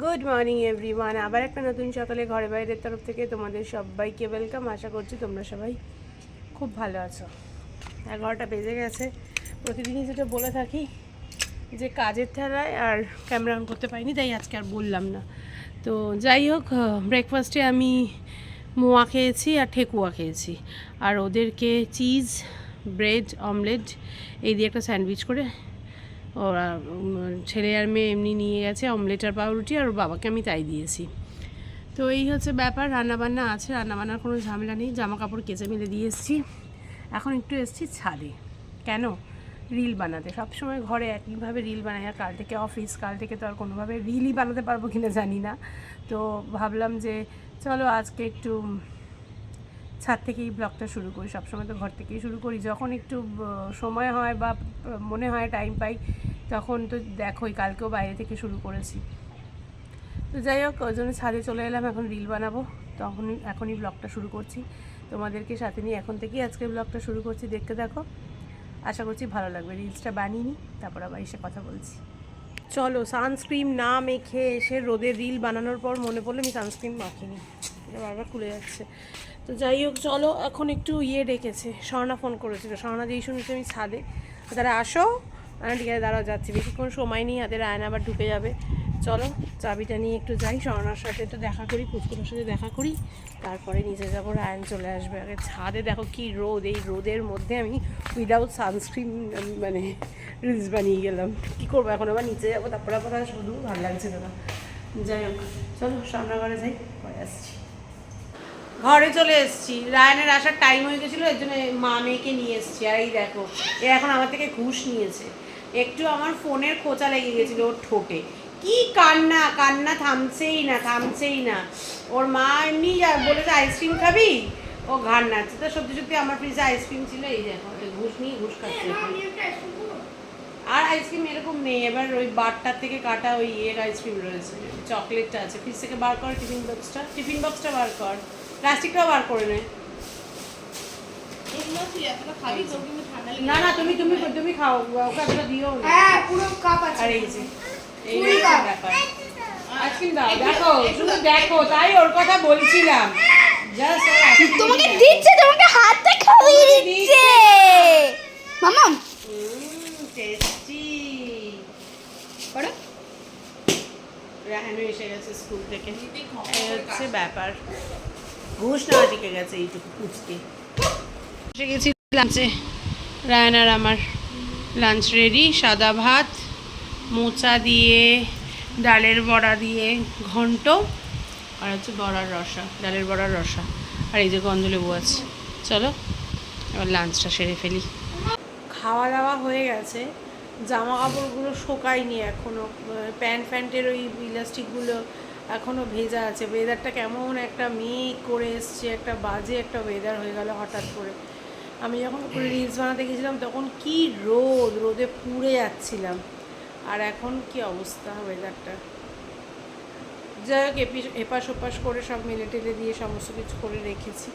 Good morning everyone আবার একটা নতুন সকালে ঘরে বাইরের তরফ থেকে তোমাদের সবাইকে ওয়েলকাম আশা করছি তোমরা সবাই খুব ভালো আছো। এগারোটা বেজে গেছে। প্রতিদিনই যেটা বলে থাকি যে কাজের ঠেলায় আর ক্যামেরা অন করতে পারিনি, তাই আজকে আর বললাম না। তো যাই হোক ব্রেকফাস্টে আমি মোয়া খেয়েছি আর ঠেকুয়া খেয়েছি। আর ওদেরকে চিজ ব্রেড অমলেট এই দিয়ে একটা স্যান্ডউইচ করে ওরা ছেলে আর মেয়ে এমনি নিয়ে গেছে অমলেট আর পাউরুটি আর ওর বাবাকে আমি তাই দিয়েছি। তো এই হচ্ছে ব্যাপার, রান্নাবান্না আছে, রান্নাবান্নার কোনো ঝামেলা নেই জামা কাপড় কেচে মেলে দিয়ে এসেছি। এখন একটু এসেছি ছাদে। কেন? রিল বানাতে। সবসময় ঘরে একইভাবে রিল বানাই, আর কাল থেকে অফিস, কাল থেকে তো আর কোনোভাবে রিলই বানাতে পারব কিনা জানি না। তো ভাবলাম যে, চলো আজকে একটু ছাদ থেকেই ব্লগটা শুরু করি, সবসময় তো ঘর থেকেই শুরু করি। যখন একটু সময় হয় বা মনে হয় টাইম পাই, তখন তো দেখোই, কালকেও বাইরে থেকে শুরু করেছি। তো যাই হোক, ওই জন্য ছাদে চলে এলাম, এখন রিল বানাবো। তখন এখনই ব্লগটা শুরু করছি। তোমাদেরকে সাথে নিয়ে এখন থেকেই আজকে ব্লগটা শুরু করছি, দেখতে দেখো আশা করছি ভালো লাগবে। রিলসটা বানিয়ে নিই, তারপর আবার এসে কথা বলছি। চলো, সানস্ক্রিন না মেখে এসে রোদে রিল বানানোর পর মনে পড়ল আমি সানস্ক্রিন মাখিনি। বারবার খুলে যাচ্ছে। তো যাই হোক, চলো, এখন একটু ইয়ে ডেকেছে। স্বর্ণা ফোন করেছিল। স্বর্ণা যেই শুনেছি আমি ছাদে। তারা আসো ঠিক আছে দাঁড়াও, যাচ্ছি। বেশিক্ষণ সময় নিয়ে হাতের আয়না আবার ঢুকে যাবে। চলো, চাবিটা নিয়ে একটু যাই। স্বর্ণার সাথে একটু দেখা করি, পুচকুটার সাথে দেখা করি। তারপরে নিচে যাব, রায়ন চলে আসবে। আগে ছাদে দেখো কি রোদ। এই রোদের মধ্যে আমি উইদাউট সানস্ক্রিন মানে রিলস বানিয়ে গেলাম। কী করব এখন? আবার নিচে যাব, তারপরে আবার শুধু ভালো লাগছে না। যাই হোক, চলো সামনাঘরে যাই, পরে আসছি। ঘরে চলে এসেছি। রায়নের আসার টাইম হয়ে গেছিল এর জন্য মা মেয়েকে নিয়ে এসেছি। আর এই দেখো এ এখন আমার থেকে ঘুষ নিয়েছে। একটু আমার ফোনের খোঁচা লেগে গেছিল ওর ঠোঁটে। কি কান্না কান্না থামছেই না থামছেই না। ওর মা এমনি বলেছে আইসক্রিম খাবি? ও ঘাড় নাড়ছে। তো সত্যি সত্যি আমার ফ্রিজে আইসক্রিম ছিল এই দেখো ঘুষ নিয়ে ঘুষ খাচ্ছে। আর আইসক্রিম এরকম নেই। এবার ওই বারটার থেকে কাটা ওই ইয়ের আইসক্রিম রয়েছে। চকলেটটা আছে। ফ্রিজ থেকে বার কর টিফিন বক্সটা টিফিন বক্সটা বার কর। প্লাস্টিকটাও বার করে নে। না না তুমি তুমি তুমি খাও ওকে এতটা দিও হ্যাঁ পুরো কাপ আছে। আর এই যে এই ব্যাপার। দাও। দেখো শুধু দেখো তাই ওর কথা বলছিলাম। জাস্ট তোমাকে দিচ্ছে তোমাকে হাতে খাইয়ে দিচ্ছে। মামাম টেস্টি করো রাহানু এসে গেছে স্কুল থেকে। এই হচ্ছে ব্যাপার। ঘুষ নেওয়া শিখে গেছে এইটুকু কুচকে এসে গেছি লাঞ্চে। রায়ন আর আমার লাঞ্চ রেডি সাদা ভাত মোচা দিয়ে ডালের বড়া দিয়ে ঘন্ট আর হচ্ছে বড়ার রসা ডালের বড়ার রসা আর এই যে গন্ধলেবু আছে। চলো এবার লাঞ্চটা সেরে ফেলি। খাওয়া দাওয়া হয়ে গেছে। জামা কাপড়গুলো শোকায়নি এখনও প্যান্ট প্যান্টের ওই ইলাস্টিকগুলো এখনও ভেজা আছে। ওয়েদারটা কেমন একটা মেঘ করে এসছে, একটা বাজে একটা ওয়েদার হয়ে গেল হঠাৎ করে। আমি যখন রিলস বানাতে গেছিলাম, তখন কি রোদ, রোদে পুড়ে যাচ্ছিলাম। আর এখন কি অবস্থা ওয়েদারটা যাই হোক এপি- এপাশ ওপাশ করে সব মেলে টেলে দিয়ে সমস্ত কিছু করে রেখেছি।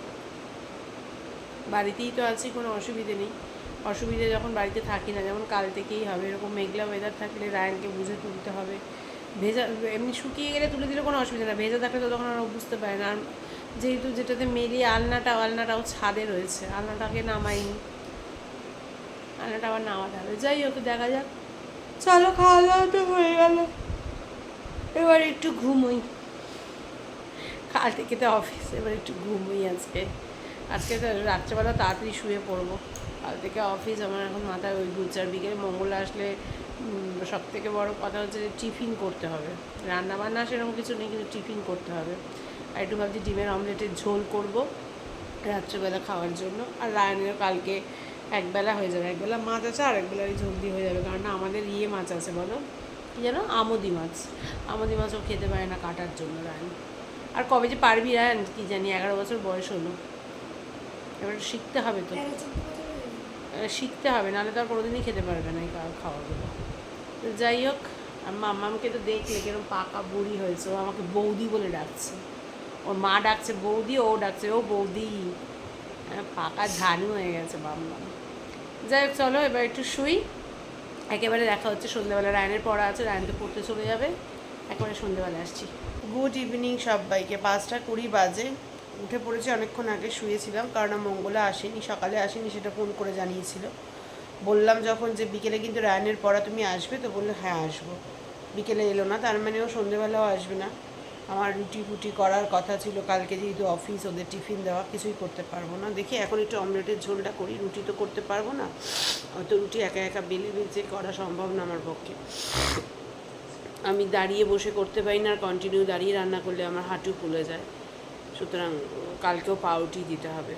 বাড়িতেই তো আছি, কোনো অসুবিধে নেই। অসুবিধে যখন বাড়িতে থাকি না, যেমন কাল থেকেই হবে, এরকম মেঘলা ওয়েদার থাকলে রায়নকে বুঝে তুলতে হবে। ভেজা, এমনি শুকিয়ে গেলে তুলে দিলে কোনো অসুবিধা না। ভেজা থাকলে তো তখন আর বুঝতে পারে না। আর যেহেতু যেটাতে মেলি আলনাটা, আলনাটাও ছাদে রয়েছে। আলনাটাকে নামাইনি। আলনাটা আবার নামাতে হবে। যাই হোক, দেখা যাক। চলো, খাওয়া দাওয়া তো হয়ে গেল। এবার একটু ঘুমোই। কাল থেকে তো অফিস, এবার একটু ঘুমোই আজকে। আজকে তো রাত্রেবেলা তাড়াতাড়ি শুয়ে পড়ব। কাল থেকে অফিস, আমার এখন মাথায় ওই চার বিকেলে মঙ্গল আসলে সব থেকে বড় কথা হচ্ছে যে টিফিন করতে হবে। রান্না বান্না সেরকম কিছু নেই কিন্তু টিফিন করতে হবে। আর একটু ভাবছি ডিমের অমলেটের ঝোল করব রাত্রেবেলা খাওয়ার জন্য। আর রায়নের কালকে একবেলা হয়ে যাবে। একবেলা মাছ আছে আর একবেলা ওই ঝোল দিয়ে হয়ে যাবে। কারণ না আমাদের ইয়ে মাছ আছে বলো? কী যেন? আমদি মাছ। আমদি মাছও খেতে পারে না কাটার জন্য রায়ন। আর কবে যে পারবি রায়ন কী জানি এগারো বছর বয়স হলো। এবার শিখতে হবে তো। শিখতে হবে নাহলে তো আর কোনোদিনই খেতে পারবে না এই খাওয়াগুলো। যাই হোক, আর মাম্মামকে তো দেখলে কীরকম পাকা বুড়ি হয়েছে। ও আমাকে বৌদি বলে ডাকছে। ওর মা ডাকছে, বৌদি, ও ডাকছে, ও বৌদি। পাকা ঝানু হয়ে গেছে মাম্মাম যাই হোক, চলো, এবার একটু শুই। একেবারে দেখা হচ্ছে সন্ধ্যাবেলা। রায়নের পড়া আছে, রায়ন তো পড়তে চলে যাবে। একবারে সন্ধ্যেবেলা আসছি। গুড ইভিনিং সবাইকে। পাঁচটা কুড়ি বাজে। উঠে পড়েছি, অনেকক্ষণ আগে শুয়েছিলাম, কারণ মঙ্গলা আসেনি, সকালে আসেনি, সেটা ফোন করে জানিয়েছিল। বললাম যখন যে বিকেলে কিন্তু রায়নের পড়া তুমি আসবে, তো বলল হ্যাঁ আসব। বিকেলে এলো না, তার মানে ও সন্ধেবেলাও আসবে না। আমার রুটি ফুটি করার কথা ছিল, কালকে যেহেতু অফিস, ওদের টিফিন দেওয়া, কিছুই করতে পারব না। দেখি এখন একটু অমলেটের ঝোলটা করি, রুটি তো করতে পারব না। হয়তো রুটি একা একা বেলে বেঁচে করা সম্ভব না আমার পক্ষে। আমি দাঁড়িয়ে বসে করতে পারি না, আর কন্টিনিউ দাঁড়িয়ে রান্না করলে আমার হাঁটু ফুলে যায়। সুতরাং কালকেও পাউটি দিতে হবে।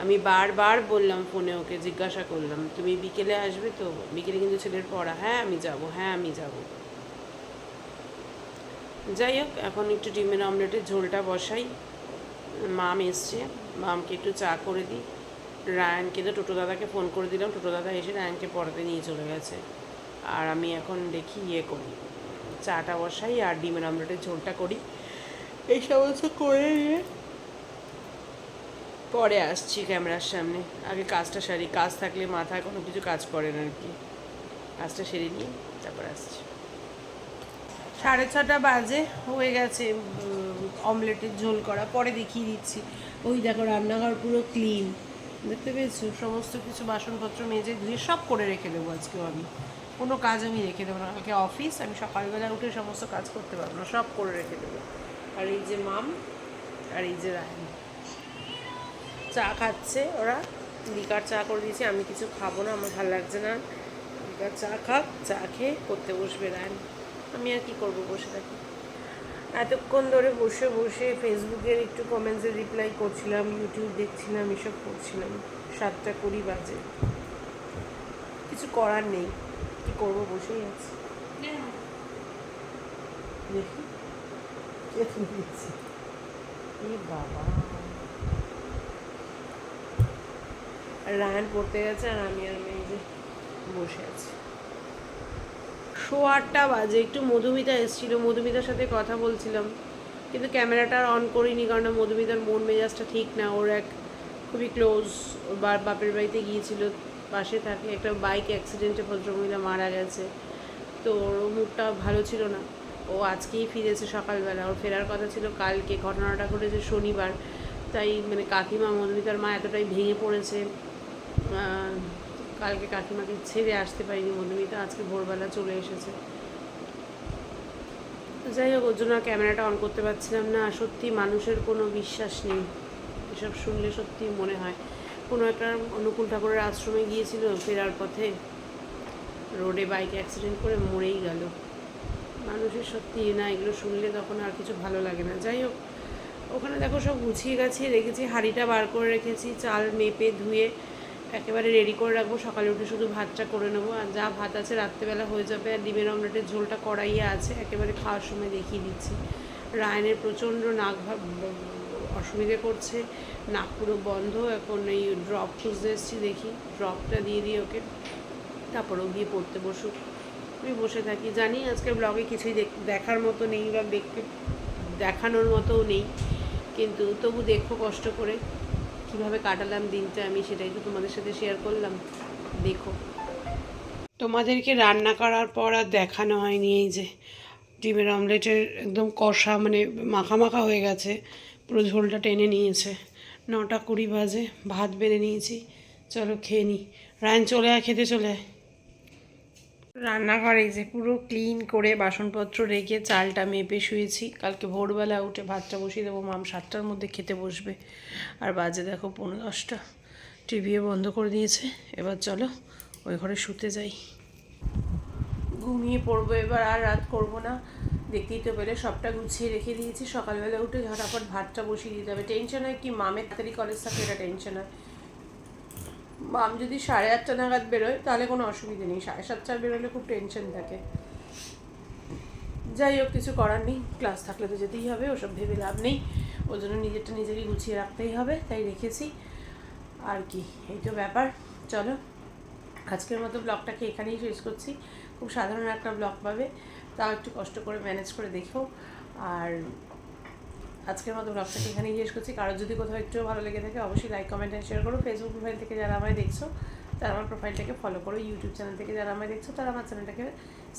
আমি বারবার বললাম ফোনে ওকে, জিজ্ঞাসা করলাম, তুমি বিকেলে আসবে তো? বিকেলে কিন্তু ছেলের পড়া। হ্যাঁ আমি যাব। হ্যাঁ আমি যাব। যাই হোক, এখন একটু ডিমের অমলেটের ঝোলটা বসাই। মাম এসছে। মামকে একটু চা করে দিই। রায়ানকে তো টোটো দাদাকে ফোন করে দিলাম। টোটো দাদা এসে রায়ানকে পড়াতে নিয়ে চলে গেছে। আর আমি এখন দেখি ইয়ে করি। চাটা বসাই আর ডিমের অমলেটের ঝোলটা করি। এই সমস্ত করে নিয়ে পরে আসছি ক্যামেরার সামনে। আগে কাজটা সারি, কাজ থাকলে মাথায় কোনো কিছু কাজ করে না আর কি। কাজটা সেরে নিয়ে তারপর আসছি। সাড়ে ছটা বাজে, হয়ে গেছে অমলেটের ঝোল করা, পরে দেখিয়ে দিচ্ছি। ওই দেখো, রান্নাঘর পুরো ক্লিন দেখতে পেয়েছ? সমস্ত কিছু বাসনপত্র মেজে ধুয়ে সব করে রেখে দেবো আজকেও আমি। কোনো কাজ আমি রেখে দেবো না। কালকে অফিস আমি সকালবেলা উঠে সমস্ত কাজ করতে পারব না, সব করে রেখে দেবো। আর এই যে মাম, আর এই যে রায়ন চা খাচ্ছে ওরা। লিকার চা করে দিয়েছি, আমি কিছু খাব না, আমার ভালো লাগছে না। লিকার চা খাক, চা খেয়ে করতে বসবে রায়ন আমি আর কি করব বসে থাকি। এতক্ষণ ধরে বসে বসে ফেসবুকের একটু কমেন্টসের রিপ্লাই করছিলাম ইউটিউব দেখছিলাম, এসব করছিলাম। সাতটা কুড়ি বাজে। কিছু করার নেই, কি করব বসেই আছি। দেখি। বাবা আর রায়ন পড়তে গেছে আর আমি আর মেয়ে যে বসে আছি। শো আটটা বাজে, একটু মধুমিতা এসেছিল। মধুমিতার সাথে কথা বলছিলাম, কিন্তু ক্যামেরাটা অন করিনি কারণ মধুমিতার মন মেজাজটা ঠিক না। ওর এক খুবই ক্লোজ ওর বাপের বাড়িতে গিয়েছিল, পাশে থাকে একটা বাইক অ্যাক্সিডেন্টে ভদ্রমহিলা মারা গেছে। তো ওর মুখটা ভালো ছিল না। ও আজকেই ফিরেছে সকালবেলা। ওর ফেরার কথা ছিল কালকে। ঘটনাটা ঘটেছে শনিবার। তাই মানে কাকিমা মধুমিতার মা এতটাই ভেঙে পড়েছে। কালকে কাকিমাকে ছেড়ে আসতে পারিনি মধুমিতা আজকে ভোরবেলা চলে এসেছে। যাই হোক, ওর জন্য ক্যামেরাটা অন করতে পারছিলাম না সত্যি মানুষের কোনো বিশ্বাস নেই। এসব শুনলে সত্যি মনে হয়। কোনো একটা অনুকূল ঠাকুরের আশ্রমে গিয়েছিল, ফেরার পথে। রোডে বাইক অ্যাক্সিডেন্ট করে মরেই গেল। মানুষের সত্যি না, এগুলো শুনলে তখন আর কিছু ভালো লাগে না। যাই হোক, ওখানে দেখো সব গুছিয়ে গাছিয়ে রেখেছি, হাঁড়িটা বার করে রেখেছি, চাল মেপে ধুয়ে একেবারে রেডি করে রাখব। সকালে উঠে শুধু ভাতটা করে নেব। আর যা ভাত আছে রাত্রেবেলা হয়ে যাবে আর ডিমের অমলেটের ঝোলটা কড়াইয়ে আছে। একেবারে খাওয়ার সময় দেখিয়ে দিচ্ছি। রায়নের প্রচণ্ড নাক অসুবিধে করছে। নাক পুরো বন্ধ। এখন এই ড্রপ খুঁজতে এসেছি দেখি। ড্রপটা দিয়ে দিই ওকে। তারপরেও গিয়ে পড়তে বসুক। আমি বসে থাকি। জানি আজকের ব্লগে কিছুই দেখ- দেখার মতো নেই বা দেখতে দেখানোর মতোও নেই। কিন্তু তবু দেখো কষ্ট করে। কীভাবে কাটালাম দিনটা আমি সেটাই তো তোমাদের সাথে শেয়ার করলাম। দেখো। তোমাদেরকে রান্না করার পর আর দেখানো হয়নি এই যে ডিমের অমলেটের একদম কষা মানে মাখা মাখা হয়ে গেছে, পুরো ঝোলটা টেনে নিয়েছে। নটা কুড়ি বাজে, ভাত বেড়ে নিয়েছি। চলো খেয়ে নিই রায়ন চলে আয়, খেতে চলে আয়। রান্নাঘরে যে পুরো ক্লিন করে বাসনপত্র রেখে চালটা মেপে শুয়েছি। কালকে ভোরবেলা উঠে ভাতটা বসিয়ে দেবো, মাম সাতটার মধ্যে খেতে বসবে। আর বাজে দেখো পনেরো দশটা। টিভিও বন্ধ করে দিয়েছে। এবার চলো, ওই ঘরে শুতে যাই। ঘুমিয়ে পড়ব এবার, আর রাত করব না। দেখতেই তো পেলে সবটা গুছিয়ে রেখে দিয়েছি। সকালবেলা উঠে ঝটাফট ভাতটা বসিয়ে দিতে হবে। টেনশন হয় কি, মামের তাড়াতাড়ি কলেজ থাকে, এটা টেনশন হয়। মাম যদি সাড়ে আটটা নাগাদ বেরোয়, তাহলে কোনো অসুবিধে নেই। সাড়ে সাতটা বেরোলে খুব টেনশন থাকে। যাই হোক, কিছু করার নেই। ক্লাস থাকলে তো যেতেই হবে, ওসব ভেবে লাভ নেই। ওই জন্য নিজেরটা নিজেকে গুছিয়ে রাখতেই হবে, তাই রেখেছি। আর কি, এই তো ব্যাপার। চলো, আজকের মতো ব্লগটাকে এখানেই শেষ করছি। খুব সাধারণ একটা ব্লগ পাবে, তাও একটু কষ্ট করে ম্যানেজ করে দেখো। আর আজকের মতো ব্লগটাকে এখানেই শেষ করছি। কারোর যদি কোথাও একটু ভালো লেগে থাকে, অবশ্যই লাইক কমেন্ট অ্যান্ড শেয়ার করো। ফেসবুক প্রোফাইল থেকে যারা আমায় দেখছ, তারা আমার প্রোফাইলটাকে ফলো করো। ইউটিউব চ্যানেল থেকে যারা আমায় দেখছ, তারা আমার চ্যানেলটাকে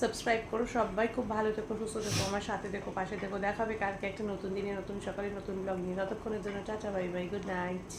সাবস্ক্রাইব করো। সবাই খুব ভালো থেকো, সুস্থ থেকো, আমার সাথে দেখো পাশে দেখো দেখাবে কালকে একটা নতুন দিনে, নতুন সকালে নতুন ব্লগ নিয়ে। ততক্ষণের জন্য চাচা বাই বাই গুড নাইট